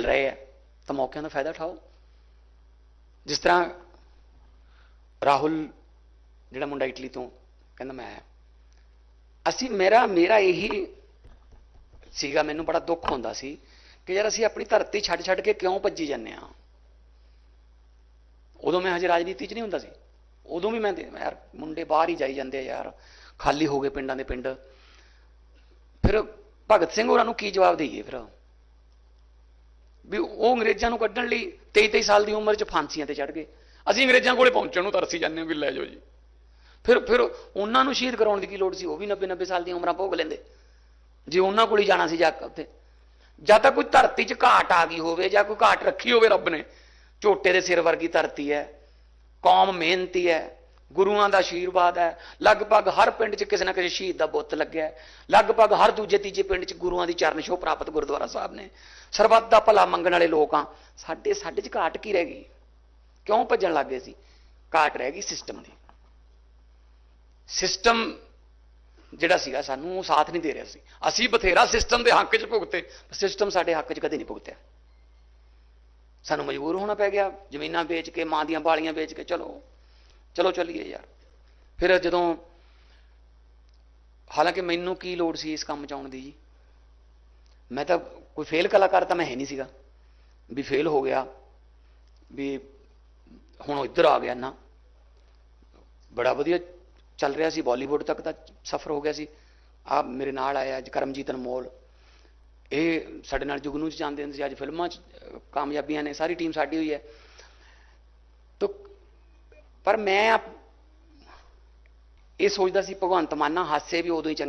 ਮਿਲ ਰਹੇ ਆ, ਤਾਂ ਮੌਕਿਆਂ ਦਾ ਫਾਇਦਾ ਉਠਾਓ। ਜਿਸ ਤਰ੍ਹਾਂ ਰਾਹੁਲ, ਜਿਹੜਾ ਮੁੰਡਾ ਇਟਲੀ ਤੋਂ ਕਹਿੰਦਾ ਮੈਂ ਅਸੀਂ, ਮੇਰਾ ਮੇਰਾ ਇਹੀ ਸੀਗਾ, ਮੈਨੂੰ ਬੜਾ ਦੁੱਖ ਹੁੰਦਾ ਸੀ ਕਿ ਯਾਰ ਅਸੀਂ ਆਪਣੀ ਧਰਤੀ ਛੱਡ ਛੱਡ ਕੇ ਕਿਉਂ ਭੱਜੀ ਜਾਂਦੇ ਆ ਉਦੋਂ ਮੈਂ ਹਜੇ ਰਾਜਨੀਤੀ 'ਚ ਨਹੀਂ ਹੁੰਦਾ ਸੀ। ਉਦੋਂ ਵੀ ਮੈਂ ਯਾਰ ਮੁੰਡੇ ਬਾਹਰ ਹੀ ਜਾਈ ਜਾਂਦੇ ਆ ਯਾਰ, ਖਾਲੀ ਹੋ ਗਏ ਪਿੰਡਾਂ ਦੇ ਪਿੰਡ। ਫਿਰ ਭਗਤ ਸਿੰਘ ਹੋਰਾਂ ਨੂੰ ਕੀ ਜਵਾਬ ਦੇਈਏ ਫਿਰ? ਵੀ ਉਹ ਅੰਗਰੇਜ਼ਾਂ ਨੂੰ ਕੱਢਣ ਲਈ 23 23 ਸਾਲ ਦੀ ਉਮਰ 'ਚ ਫਾਂਸੀਆਂ ਤੇ ਚੜ ਗਏ। ਅਸੀਂ ਅੰਗਰੇਜ਼ਾਂ ਕੋਲੇ ਪਹੁੰਚਣ ਨੂੰ ਤਰਸੀ ਜਾਂਦੇ ਹਾਂ ਵੀ ਲੈ ਜਾਓ ਜੀ। ਫਿਰ ਫਿਰ ਉਹਨਾਂ ਨੂੰ ਸ਼ਹੀਦ ਕਰਾਉਣ ਦੀ ਕੀ ਲੋੜ ਸੀ? ਉਹ ਵੀ 90 90 ਸਾਲ ਦੀਆਂ ਉਮਰਾਂ ਭੋਗ ਲੈਂਦੇ। ਜੇ ਉਹਨਾਂ ਕੋਲ ਹੀ ਜਾਣਾ ਸੀ ਜਾ ਕੇ ਉੱਥੇ। ਜਾਂ ਤਾਂ ਕੋਈ ਧਰਤੀ 'ਚ ਘਾਟ ਆ ਗਈ ਹੋਵੇ ਜਾਂ ਕੋਈ ਘਾਟ ਰੱਖੀ ਹੋਵੇ ਰੱਬ ਨੇ ਝੋਟੇ ਦੇ ਸਿਰ ਵਰਗੀ ਧਰਤੀ ਹੈ। ਕੌਮ ਮਿਹਨਤੀ ਹੈ। ਗੁਰੂਆਂ ਦਾ ਆਸ਼ੀਰਵਾਦ ਹੈ। ਲਗਭਗ ਹਰ ਪਿੰਡ 'ਚ ਕਿਸੇ ਨਾ ਕਿਸੇ ਸ਼ਹੀਦ ਦਾ ਬੁੱਤ ਲੱਗਿਆ ਹੈ। ਲਗਭਗ ਹਰ ਦੂਜੇ ਤੀਜੇ ਪਿੰਡ 'ਚ ਗੁਰੂਆਂ ਦੀ ਚਰਨ ਛੋਹ ਪ੍ਰਾਪਤ ਗੁਰਦੁਆਰਾ ਸਾਹਿਬ ਨੇ। ਸਰਬੱਤ ਦਾ ਭਲਾ ਮੰਗਣ ਵਾਲੇ ਲੋਕ ਆ ਸਾਡੇ ਸਾਡੇ 'ਚ ਘਾਟ ਕੀ ਰਹਿ ਗਈ? ਕਿਉਂ ਭੱਜਣ ਲੱਗ ਗਏ ਸੀ? ਘਾਟ ਰਹਿ ਗਈ ਸਿਸਟਮ ਦੀ। ਸਿਸਟਮ ਜਿਹੜਾ ਸੀਗਾ ਸਾਨੂੰ ਉਹ ਸਾਥ ਨਹੀਂ ਦੇ ਰਿਹਾ ਸੀ। ਅਸੀਂ ਬਥੇਰਾ ਸਿਸਟਮ ਦੇ ਹੱਕ 'ਚ ਭੁਗਤੇ। ਸਿਸਟਮ ਸਾਡੇ ਹੱਕ 'ਚ ਕਦੇ ਨਹੀਂ ਭੁਗਤਿਆ। ਸਾਨੂੰ ਮਜਬੂਰ ਹੋਣਾ ਪੈ ਗਿਆ। ਜ਼ਮੀਨਾਂ ਵੇਚ ਕੇ, ਮਾਂ ਦੀਆਂ ਬਾਲੀਆਂ ਵੇਚ ਕੇ, ਚਲੋ। ਚਲੋ ਚੱਲੀਏ ਯਾਰ। ਫਿਰ ਜਦੋਂ ਹਾਲਾਂਕਿ ਮੈਨੂੰ ਕੀ ਲੋੜ ਸੀ ਇਸ ਕੰਮ 'ਚ ਆਉਣ ਦੀ ਜੀ? ਮੈਂ ਤਾਂ ਕੋਈ ਫੇਲ ਕਲਾਕਾਰ ਤਾਂ ਮੈਂ ਹੈ ਨਹੀਂ ਸੀਗਾ। ਵੀ ਫੇਲ ਹੋ ਗਿਆ, ਵੀ ਹੁਣ ਇੱਧਰ ਆ ਗਿਆ ਨਾ ਬੜਾ ਵਧੀਆ ਚੱਲ ਰਿਹਾ ਸੀ, ਬਾਲੀਵੁੱਡ ਤੱਕ ਤਾਂ ਸਫ਼ਰ ਹੋ ਗਿਆ ਸੀ। ਆ ਮੇਰੇ ਨਾਲ ਆਇਆ ਅੱਜ ਕਰਮਜੀਤ ਅਨਮੋਲ। ਇਹ ਸਾਡੇ ਨਾਲ ਜੁਗਨੂ ਚ ਜਾਂਦੇ ਹੁੰਦੇ ਸੀ। ਅੱਜ ਫਿਲਮਾਂ ਚ ਕਾਮਯਾਬੀਆਂ ਨੇ, ਸਾਰੀ ਟੀਮ ਸਾਡੀ ਹੋਈ ਹੈ। ਤੋ ਪਰ ਮੈਂ ਇਹ ਸੋਚਦਾ ਸੀ ਭਗਵੰਤ ਮਾਨਾ ਹਾਸੇ ਵੀ ਉਦੋਂ ਹੀ ਚੰਗੇ